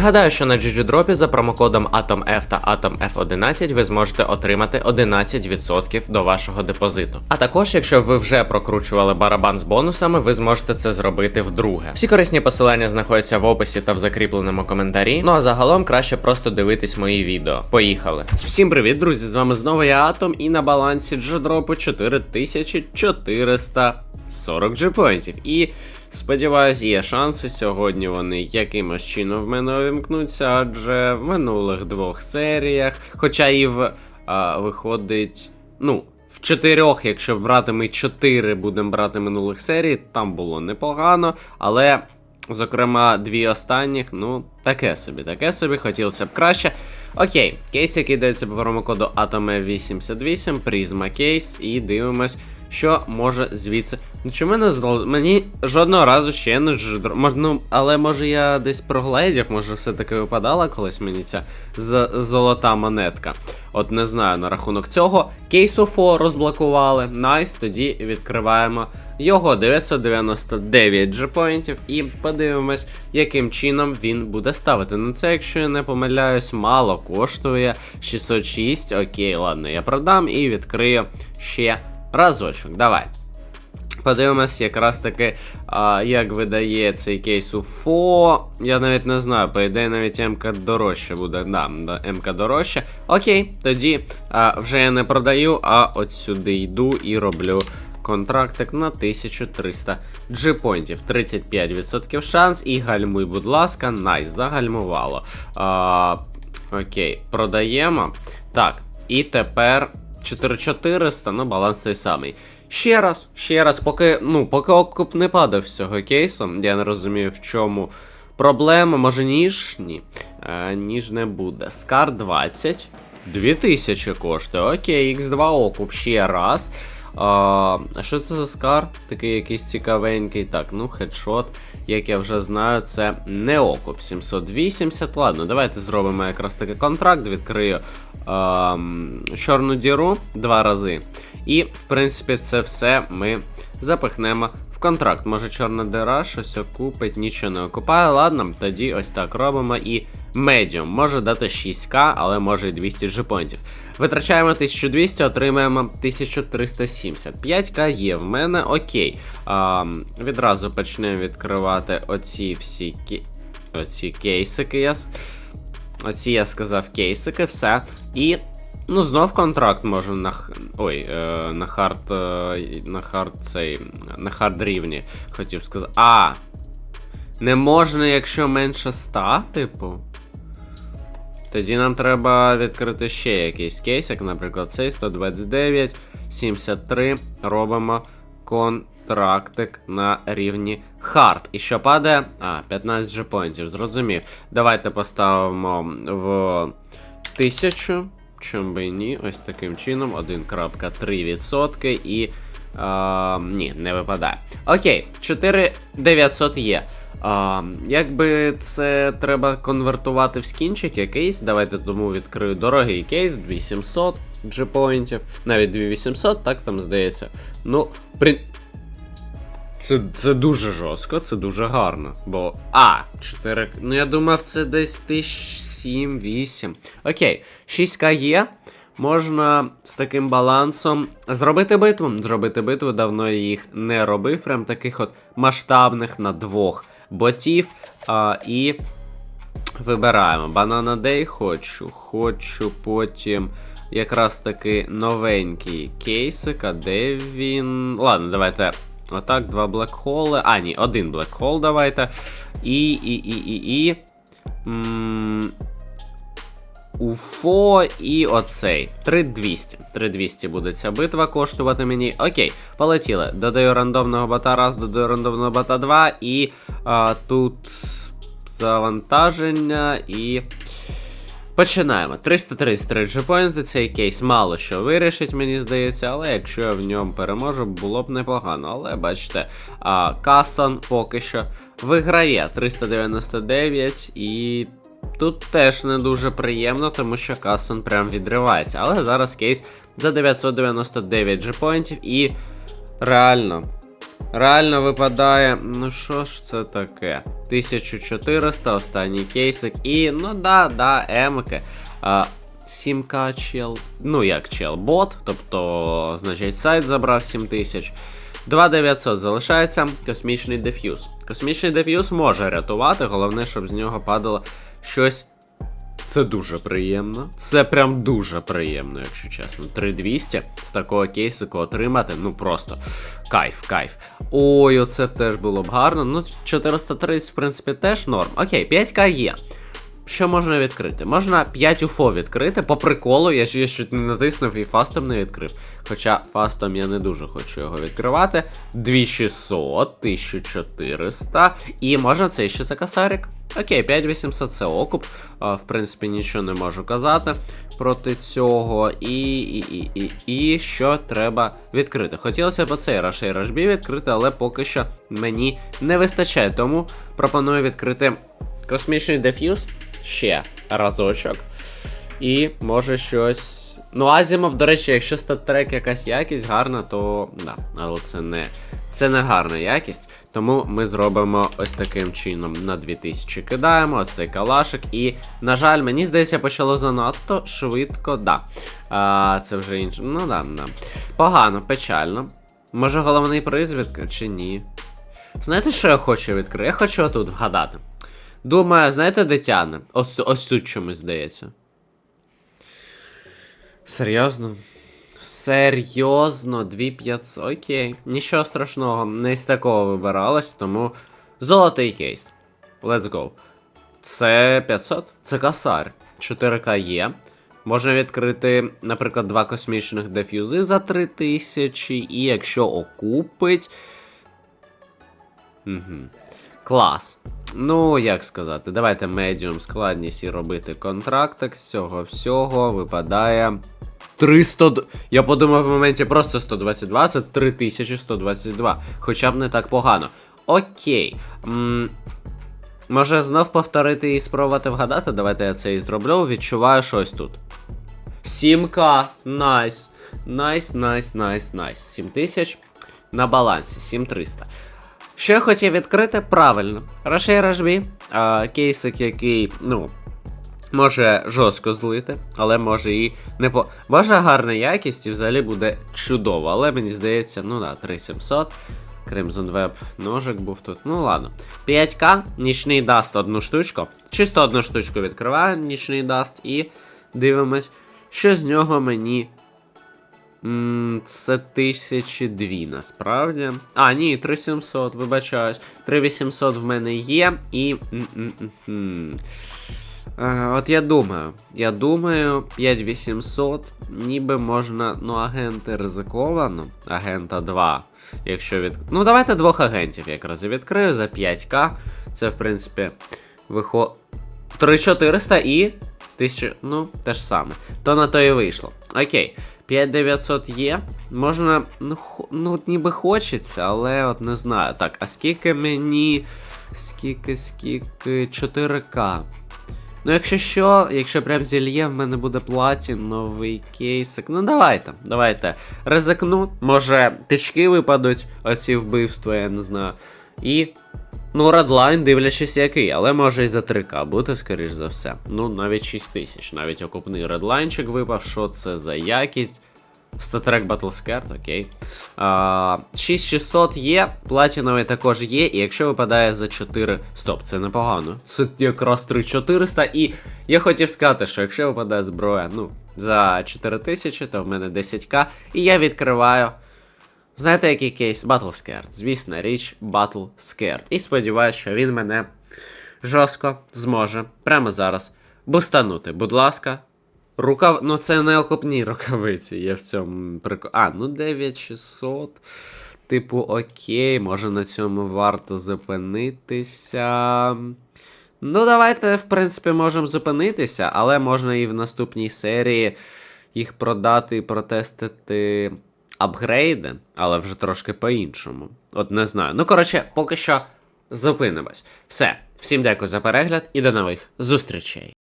Нагадаю, що на GGDrop за промокодом AtomF та AtomF11 ви зможете отримати 11% до вашого депозиту. А також, якщо ви вже прокручували барабан з бонусами, ви зможете це зробити вдруге. Всі корисні посилання знаходяться в описі та в закріпленому коментарі. Ну а загалом краще просто дивитись мої відео. Поїхали! Всім привіт, друзі! З вами знову я Атом, і на балансі GGDrop 4440 джипоінтів. І сподіваюсь, є шанси сьогодні вони якимось чином в мене увімкнуться, адже в минулих двох серіях, хоча і в а, виходить, ну. В чотирьох, якщо брати ми чотири будемо брати минулих серій, там було непогано, але, зокрема, дві останніх, ну, таке собі, таке собі, хотілося б краще. Окей, кейс, який дається по промокоду ATOME88, Prisma кейс, і дивимось, що може звідси. Ну чому не зло... Мені жодного разу ще не ждро. Ну, але може я десь прогледів, може все-таки випадала колись мені ця з- золота монетка. От не знаю на рахунок цього. Кейс UFO розблокували. Найс, тоді відкриваємо його 999 джепоінтів і подивимось, яким чином він буде ставити. Ну це, якщо я не помиляюсь, мало коштує 606. Окей, ладно, я продам і відкрию ще разочок. Давай. Подивимось, якраз таки, а, як видає цей кейс УФО. Я навіть не знаю, по ідеї навіть МК дорожче буде. Да, МК дорожче. Окей, тоді а, вже я не продаю, а от сюди йду і роблю контрактик на 1300 джипоінтів. 35% шанс. І гальмуй, будь ласка, найс, загальмувало. А, окей, продаємо. Так, і тепер 4400, ну баланс той самий. Ще раз, ще раз, поки, ну, поки окуп не падав з цього кейсу, я не розумію, в чому проблема. Може ніж? Ні. Е, ніж не буде. Скар 20. 2000 коштує. Окей, X2 окуп ще раз. А а що це за скар? Такий якийсь цікавенький. Так, ну хедшот, як я вже знаю, це не окуп. 780. Ладно, давайте зробимо якраз таки контракт, відкрию ем, чорну діру два рази. І, в принципі, це все ми запихнемо в контракт. Може, чорна дира щось окупить, нічого не окупає. Ладно, тоді ось так робимо. І медіум може дати 6к, але може і 200 джипонтів. Витрачаємо 1200, отримаємо 1370. 5к є в мене, окей. А, відразу почнемо відкривати оці всі кі... оці кейсики. Я... Оці я сказав кейсики, все. І Ну, знов контракт може на ой, е, на хард. Е, на хард цей. На хард рівні, хотів сказати. А! Не можна, якщо менше 100, типу. Тоді нам треба відкрити ще якийсь кейс, як, наприклад, цей 129, 73. Робимо контрактик на рівні хард. І що падає? А, 15 джепоінтів, зрозумів. Давайте поставимо в 1000. Чом би ні, ось таким чином 1.3% і. А, ні, не випадає. Окей, 4900 є. А, якби це треба конвертувати в скінчик якийсь, давайте тому відкрию дорогий кейс 2700 джепоінтів, навіть 2800, так там здається. Ну, при... Це, це дуже жорстко, це дуже гарно. Бо. А, 4. Ну я думав, це десь 1007-8. Окей, 6к є. Можна з таким балансом зробити битву. Зробити битву, давно їх не робив. Прям таких от масштабних на двох ботів. А, і вибираємо. Банана Дей хочу. Хочу потім якраз таки новенький кейсик. А де він. Ладно, давайте. Отак, два блекхоли. А, ні, один блекхол давайте. І, і, і, і, і. М Уфо і оцей. 3200. 3200 буде ця битва коштувати мені. Окей, полетіли. Додаю рандомного бота раз, додаю рандомного бота 2. І а, тут завантаження і. Починаємо. 333 джепоінти. Цей кейс мало що вирішить, мені здається, але якщо я в ньому переможу, було б непогано. Але бачите, а, Касон поки що виграє 399 і. Тут теж не дуже приємно, тому що Касон прям відривається. Але зараз кейс за 999 джепоінтів і реально Реально випадає. Ну що ж це таке? 1400, останній кейсик. І, ну да, да, емки. А, 7к чел. Ну як чел, бот, тобто, значить, сайт забрав 7000. 2900 залишається космічний деф'юз. Космічний деф'юз може рятувати, головне, щоб з нього падало щось. Це дуже приємно. Це прям дуже приємно, якщо чесно. 3200 з такого кейсику отримати. Ну просто кайф, кайф. Ой, оце теж було б гарно. Ну, 430, в принципі, теж норм. Окей, 5к є. Що можна відкрити? Можна 5 UFO відкрити. По приколу, я ж я не натиснув і фастом не відкрив. Хоча фастом я не дуже хочу його відкривати. 2600, 1400. І можна цей ще за косарик. Окей, 5800 це окуп. А, в принципі, нічого не можу казати проти цього. І, і, і, і, і що треба відкрити. Хотілося б і Rush B відкрити, але поки що мені не вистачає. Тому пропоную відкрити космічний деф'юз ще разочок. І може щось. Ну, Азімов, до речі, якщо статрек якась якість гарна, то да, але це не це не гарна якість. Тому ми зробимо ось таким чином на 2000 кидаємо оцей калашик. І, на жаль, мені здається, почало занадто швидко. Да. А, Це вже інше. Ну да, да. Погано, печально. Може головний приз відкрити чи ні? Знаєте, що я хочу відкрити? Я хочу отут вгадати. Думаю, знаєте, Дитяна? Ось, ось тут чомусь здається. Серйозно? Серйозно, 2500. Окей. Нічого страшного, не з такого вибиралось, тому. Золотий кейс. Let's go. Це 500? Це косар. 4К є. Можна відкрити, наприклад, два космічних деф'юзи за 3000, і якщо окупить. Угу. Клас. Ну, як сказати, давайте медіум складність і робити контрактик. З цього всього випадає. 300. Я подумав в моменті просто 122, це 3122. Хоча б не так погано. Окей. М- може знов повторити і спробувати вгадати? Давайте я це і зроблю. Відчуваю щось тут. 7К. Найс. Найс, найс, найс, найс. 7000 на балансі, 7300. Що я хотів відкрити? Правильно. Рашей Рашбі, кейсик, який, ну, може жорстко злити, але може і не по. Може гарна якість і взагалі буде чудово. Але мені здається, ну да, 3700. Crimson Web ножик був тут. Ну ладно. 5К, нічний даст одну штучку. Чисто одну штучку відкриваю, нічний даст, і дивимось, що з нього мені Це 1002 насправді. А, ні, 3700, вибачаюсь. 3800 в мене є, і. Е, От я думаю, я думаю, 5800, ніби можна, ну, агенти ризиковано. Агента 2. Якщо від. Ну, давайте двох агентів якраз і відкрию за 5к. Це, в принципі, виход. 3400 і. 1000, ну, те ж саме. То на то і вийшло. Окей. 5900 є. Можна. Ну, ну от ніби хочеться, але от не знаю. Так, а скільки мені. Скільки, скільки. 4К. Ну, якщо що, якщо прям зільє, в мене буде платіновий кейсик. Ну, давайте, давайте. Ризикну. Може, тички випадуть, оці вбивства, я не знаю. І. Ну, редлайн, дивлячись який, але може і за 3К бути, скоріш за все. Ну, навіть 6 тисяч. Навіть окупний редлайнчик випав. Що це за якість? Статрек Battlescard, окей. А, 6600 є, платіновий також є, і якщо випадає за 4. Стоп, це непогано. Це якраз 3400. І я хотів сказати, що якщо випадає зброя, ну, за 4000, то в мене 10к. І я відкриваю. Знаєте, який кейс? Battlescared. Звісно, річ Battlescared. І сподіваюся, що він мене жорстко зможе прямо зараз бустанути. Будь ласка. Рукав... Ну, це не окопні рукавиці, є в цьому прикол. А, ну 9600. Типу, окей, може на цьому варто зупинитися. Ну, давайте, в принципі, можемо зупинитися, але можна і в наступній серії їх продати і протестити апгрейди, але вже трошки по-іншому. От не знаю. Ну, коротше, поки що зупинимось. Все. Всім дякую за перегляд і до нових зустрічей.